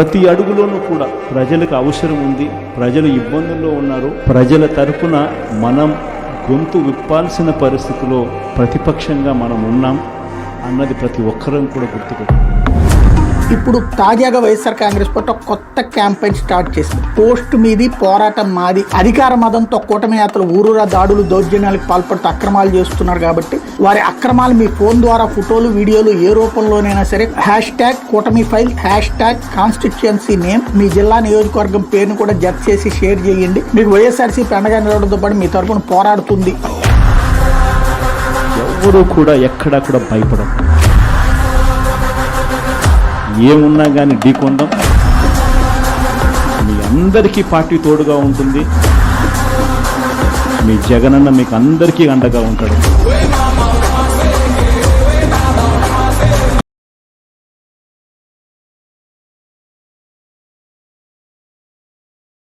ప్రతి అడుగులోనూ కూడా ప్రజలకు అవసరం ఉంది. ప్రజలు ఇబ్బందుల్లో ఉన్నారు. ప్రజల తరపున మనం గొంతు విప్పాల్సిన పరిస్థితిలో ప్రతిపక్షంగా మనం ఉన్నాం అన్నది ప్రతి ఒక్కరం కూడా గుర్తుపెట్టాలి ఇప్పుడు తాజాగా వైఎస్ఆర్ కాంగ్రెస్ పార్టీ కొత్త క్యాంపెయిన్ స్టార్ట్ చేసింది. పోస్ట్ మీది పోరాటం మాది. అధికార మదంతో కూటమి యాత్రలు ఊరూరా దాడులు దౌర్జన్యాలకు పాల్పడుతూ అక్రమాలు చేస్తున్నారు కాబట్టి వారి అక్రమాలు మీ ఫోన్ ద్వారా ఫోటోలు వీడియోలు ఏ రూపంలోనైనా సరే హ్యాష్ ట్యాగ్ కూటమి file hash tag constituency name మీ జిల్లా నియోజకవర్గం పేరును కూడా జత చేసి షేర్ చేయండి. మీకు వైఎస్ఆర్సీ పెండగా నిలవడంతో పాటు మీ తరఫున పోరాడుతుంది. ఎవరు కూడా ఎక్కడా కూడా భయపడదు ఏమున్నా కానీ ఢీకొందాం మీ అందరికీ పార్టీ తోడుగా ఉంటుంది. మీ జగనన్న మీకు అందరికీ అండగా ఉంటాడు.